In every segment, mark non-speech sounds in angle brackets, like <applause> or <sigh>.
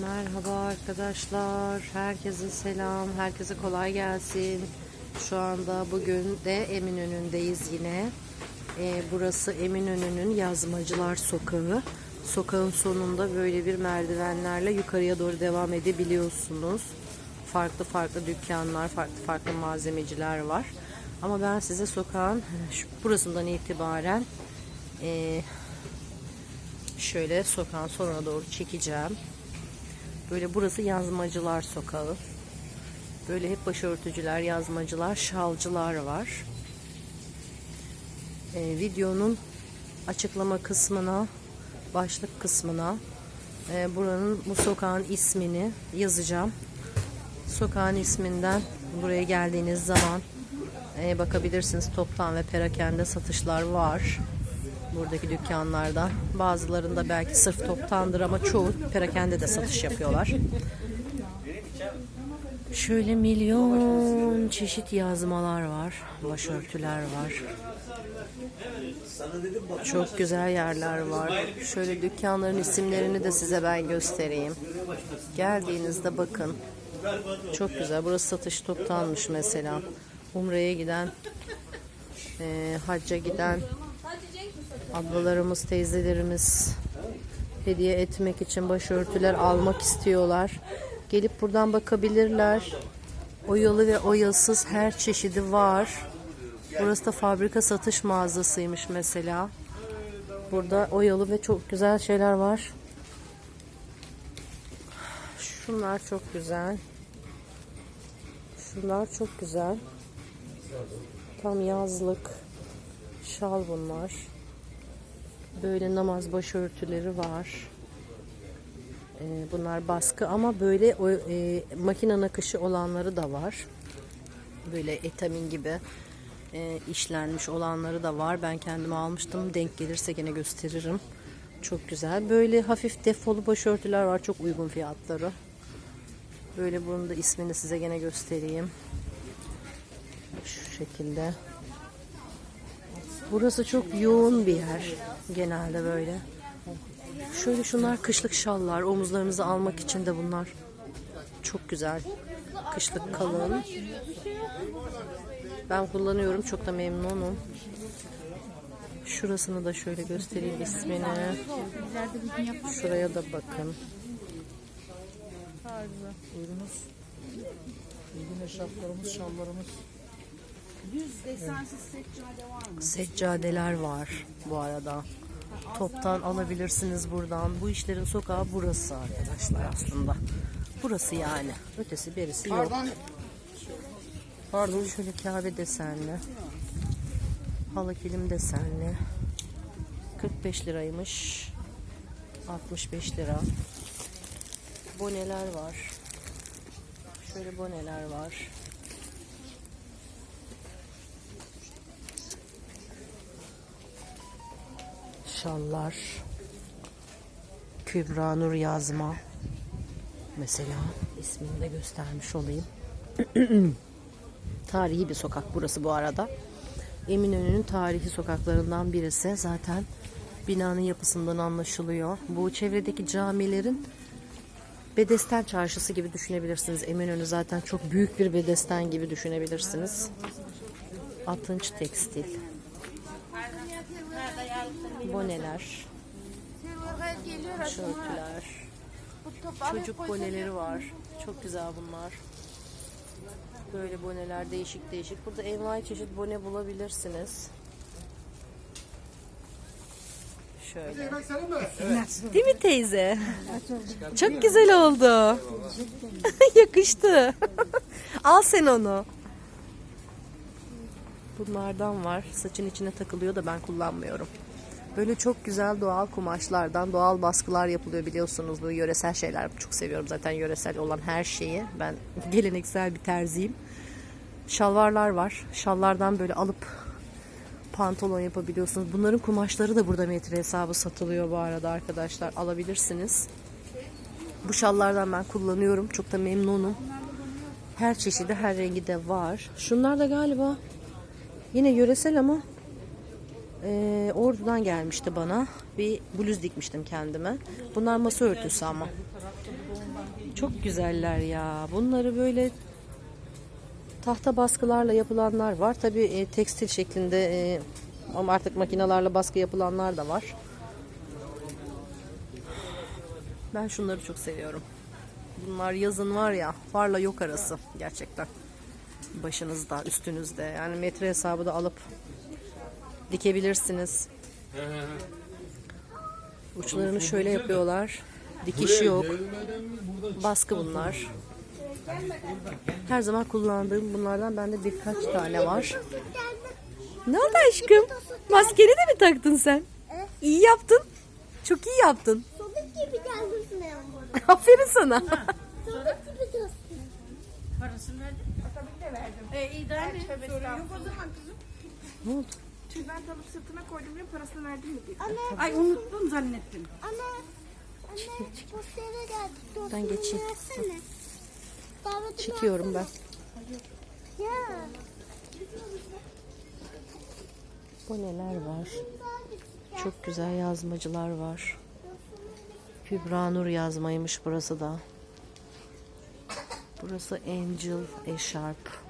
Merhaba arkadaşlar. Herkese selam. Herkese kolay gelsin. Şu anda bugün de Eminönü'ndeyiz yine. Ee, burası Eminönü'nün Yazmacılar Sokağı. Sokağın sonunda böyle bir merdivenlerle yukarıya doğru devam edebiliyorsunuz. Farklı farklı dükkanlar, farklı farklı malzemeciler var. Ama ben size sokağın şu, burasından itibaren e, şöyle sokağın sonuna doğru çekeceğim. Böyle burası yazmacılar sokağı. Böyle hep başörtücüler, yazmacılar, şalcılar var. Ee, videonun açıklama kısmına, başlık kısmına e, buranın bu sokağın ismini yazacağım. Sokağın isminden buraya geldiğiniz zaman e, bakabilirsiniz. Toptan ve perakende satışlar var buradaki dükkanlarda. Bazılarında belki sırf toptandır ama çoğu perakende de satış yapıyorlar. Şöyle milyon çeşit yazmalar var, başörtüler var. Çok güzel yerler var. Şöyle dükkanların isimlerini de size ben göstereyim. Geldiğinizde bakın. Çok güzel. Burası satış toptanmış mesela. Umre'ye giden, e, hacca giden ablalarımız, teyzelerimiz hediye etmek için başörtüler almak istiyorlar. Gelip buradan bakabilirler. Oyalı ve oyasız her çeşidi var. Burası da fabrika satış mağazasıymış mesela. Burada oyalı ve çok güzel şeyler var. Şunlar çok güzel. Şunlar çok güzel. Tam yazlık. Şal bunlar. Böyle namaz başörtüleri var. Ee, bunlar baskı ama böyle e, makine nakışı olanları da var. Böyle etamin gibi e, işlenmiş olanları da var. Ben kendime almıştım. Denk gelirse gene gösteririm. Çok güzel. Böyle hafif defolu başörtüler var. Çok uygun fiyatları. Böyle bunun da ismini size gene göstereyim. Şu şekilde. Burası çok yoğun bir yer. Genelde böyle. Şöyle şunlar kışlık şallar. Omuzlarınızı almak için de bunlar. Çok güzel. Kışlık kalın. Ben kullanıyorum. Çok da memnunum. Şurasını da şöyle göstereyim ismini. Şuraya da bakın. Buyurunuz. Uygun eşarplarımız, şallarımız. Düz desensiz seccade var mı? Seccadeler var bu arada. Toptan alabilirsiniz buradan. Bu işlerin sokağı burası arkadaşlar aslında. Burası yani. Ötesi berisi yok. Pardon. Pardon şöyle Kabe desenli. Halı kilim desenli. 45 liraymış. 65 lira. Boneler var. Şöyle boneler var. Şallar. Kübra Nur yazma. Mesela ismini de göstermiş olayım. <clears throat> Tarihi bir sokak burası bu arada. Eminönü'nün tarihi sokaklarından birisi. Zaten binanın yapısından anlaşılıyor. Bu çevredeki camilerin Bedesten çarşısı gibi düşünebilirsiniz. Eminönü zaten çok büyük bir bedesten gibi düşünebilirsiniz. Atınç tekstil. Boneler, tişörtüler, çocuk boneleri var. Çok güzel bunlar. Böyle boneler değişik değişik. Burada envai çeşit bone bulabilirsiniz. Şöyle. Değil mi teyze? Çok güzel oldu. <laughs> Yakıştı. <laughs> Al sen onu. Bunlardan var. Saçın içine takılıyor da ben kullanmıyorum. Böyle çok güzel doğal kumaşlardan doğal baskılar yapılıyor biliyorsunuz. Bu yöresel şeyler çok seviyorum zaten yöresel olan her şeyi. Ben <laughs> geleneksel bir terziyim. Şalvarlar var. Şallardan böyle alıp pantolon yapabiliyorsunuz. Bunların kumaşları da burada metre hesabı satılıyor bu arada arkadaşlar. Alabilirsiniz. Bu şallardan ben kullanıyorum. Çok da memnunum. Her çeşidi, her rengi de var. Şunlar da galiba yine yöresel ama e, Ordu'dan gelmişti bana. Bir bluz dikmiştim kendime. Bunlar masa örtüsü ama. Çok güzeller ya. Bunları böyle tahta baskılarla yapılanlar var. Tabii e, tekstil şeklinde e, ama artık makinalarla baskı yapılanlar da var. Ben şunları çok seviyorum. Bunlar yazın var ya varla yok arası gerçekten. Başınızda, üstünüzde. Yani metre hesabı da alıp dikebilirsiniz. Uçlarını şöyle yapıyorlar. Dikiş yok. Baskı bunlar. Her zaman kullandığım bunlardan bende birkaç tane var. Ne oldu aşkım? Maskeni de mi taktın sen? İyi yaptın. Çok iyi yaptın. Sodık gibi geldin sen burada. Aferin sana. Parasını verdim. Tabii de verdim. E iyi de anne. Sorun yok o zaman kızım. Ne oldu? Tülbent alıp sırtına koydum ya parasını verdim mi diye. Anne, Ay unuttum zannettim. anne, anne postere geldi. Dostum, Ben geçeyim. Versene. Davetimi Çekiyorum ben. Ya. Bu neler var? Çok güzel yazmacılar var. Kübra Nur yazmaymış burası da. Burası Angel Eşarp.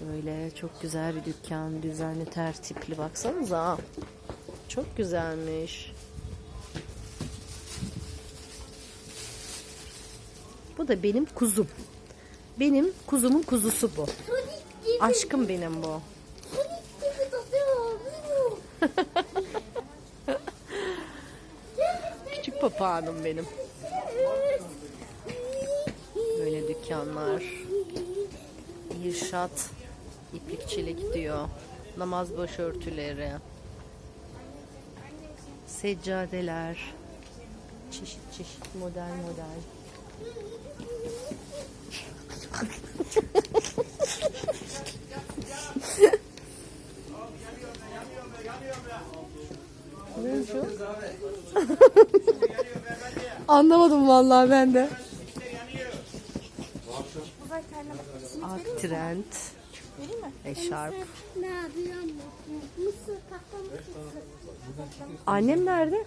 Böyle çok güzel bir dükkan. Düzenli tertipli. Baksanıza. Çok güzelmiş. Bu da benim kuzum. Benim kuzumun kuzusu bu. Aşkım benim bu. <laughs> Küçük papağanım benim. Böyle dükkanlar. İrşat, iplikçilik diyor. Namaz başörtüleri. Seccadeler. Çeşit çeşit model model. Anlamadım vallahi ben de. Trend. Eşarp. Ne yapıyor anne? Mısır, tahta mısır. Annem nerede?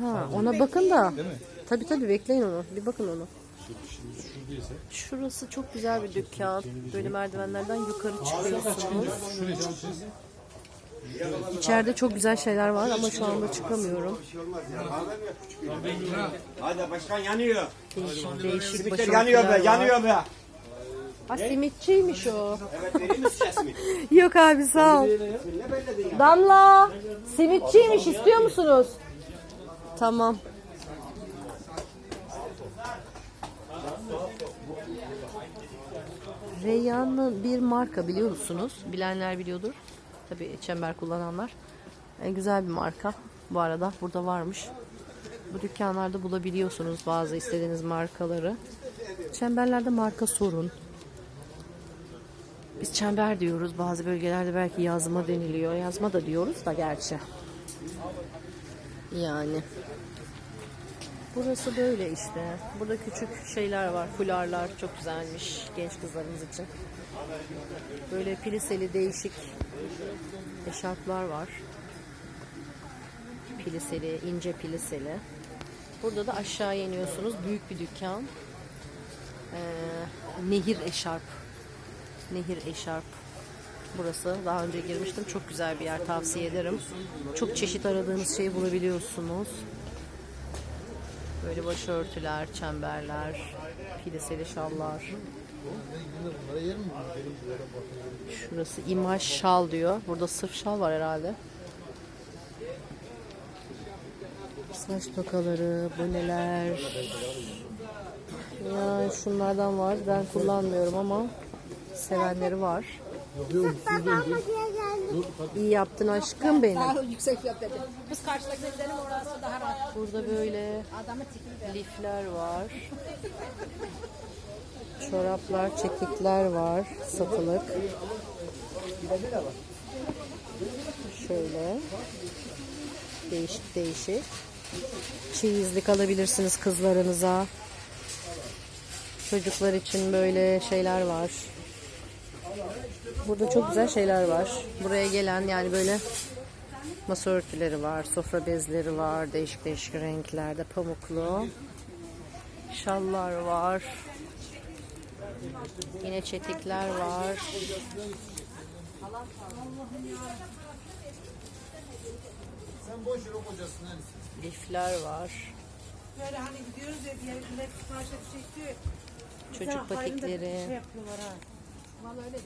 Ha, ona bakın da. Tabii tabii bekleyin onu. Bir bakın onu. Şurası çok güzel bir dükkan. Böyle merdivenlerden yukarı çıkıyorsunuz. İçeride çok güzel şeyler var ama şu anda çıkamıyorum. Hadi başkan yanıyor. Değişik değişik yanıyor be, yanıyor be. Ha simitçiymiş o. Evet vereyim mi size simit? <laughs> Yok abi sağ ol. Ne belledin ya? Damla simitçiymiş istiyor musunuz? Tamam. Reyyanlı bir marka biliyor musunuz? Bilenler biliyordur. Tabii çember kullananlar. E, güzel bir marka. Bu arada burada varmış. Bu dükkanlarda bulabiliyorsunuz bazı istediğiniz markaları. Çemberlerde marka sorun. Biz çember diyoruz. Bazı bölgelerde belki yazma deniliyor. Yazma da diyoruz da gerçi. Yani. Burası böyle işte. Burada küçük şeyler var. Fularlar çok güzelmiş genç kızlarımız için. Böyle piliseli değişik eşarplar var. Piliseli, ince piliseli. Burada da aşağıya iniyorsunuz. Büyük bir dükkan. Ee, nehir eşarp. Nehir Eşarp. Burası. Daha önce girmiştim. Çok güzel bir yer. Tavsiye ederim. Çok çeşit aradığınız şeyi bulabiliyorsunuz. Böyle başörtüler, çemberler, piliseli şallar. Şurası imaj şal diyor. Burada sırf şal var herhalde. Saç tokaları, boneler. Ya şunlardan var. Ben kullanmıyorum ama sevenleri var. İyi yaptın aşkım benim. Daha yüksek fiyat dedi. Biz karşıdaki gidelim orası daha rahat. Burada böyle lifler var. Çoraplar, çekikler var satılık. Şöyle. Değişik değişik. Çeyizlik alabilirsiniz kızlarınıza. Çocuklar için böyle şeyler var. Burada çok güzel şeyler var. Buraya gelen yani böyle masa örtüleri var, sofra bezleri var, değişik değişik renklerde pamuklu. Şallar var. Yine çetikler var. Sen boş ver o kocasın. Lifler var. Böyle hani gidiyoruz ya bir yere millet sipariş edecek diyor. Çocuk patikleri. Şey yapıyorlar ha. Vallahi öyle dedi.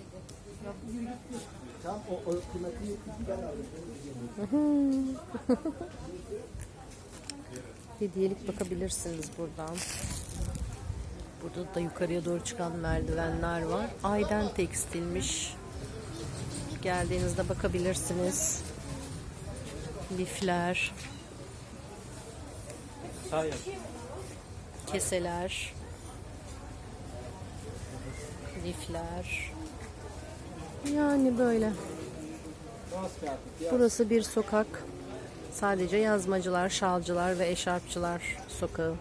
Tam o, o kıymetli Hediyelik bakabilirsiniz buradan. Burada da yukarıya doğru çıkan merdivenler var. Ayden tekstilmiş. Geldiğinizde bakabilirsiniz. Lifler. Keseler. Lifler. Yani böyle. Burası bir sokak. Sadece yazmacılar, şalcılar ve eşarpçılar sokağı.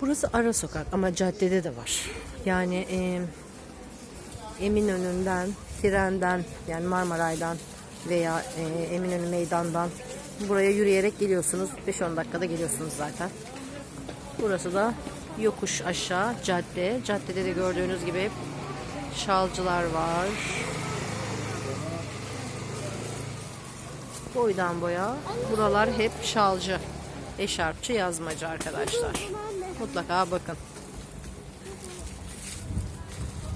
Burası ara sokak ama caddede de var. Yani e, Eminönü'nden, trenden yani Marmaray'dan veya e, Eminönü meydandan buraya yürüyerek geliyorsunuz. 5-10 dakikada geliyorsunuz zaten. Burası da yokuş aşağı cadde. Caddede de gördüğünüz gibi şalcılar var. Boydan boya. Buralar hep şalcı. Eşarpçı yazmacı arkadaşlar. Mutlaka bakın.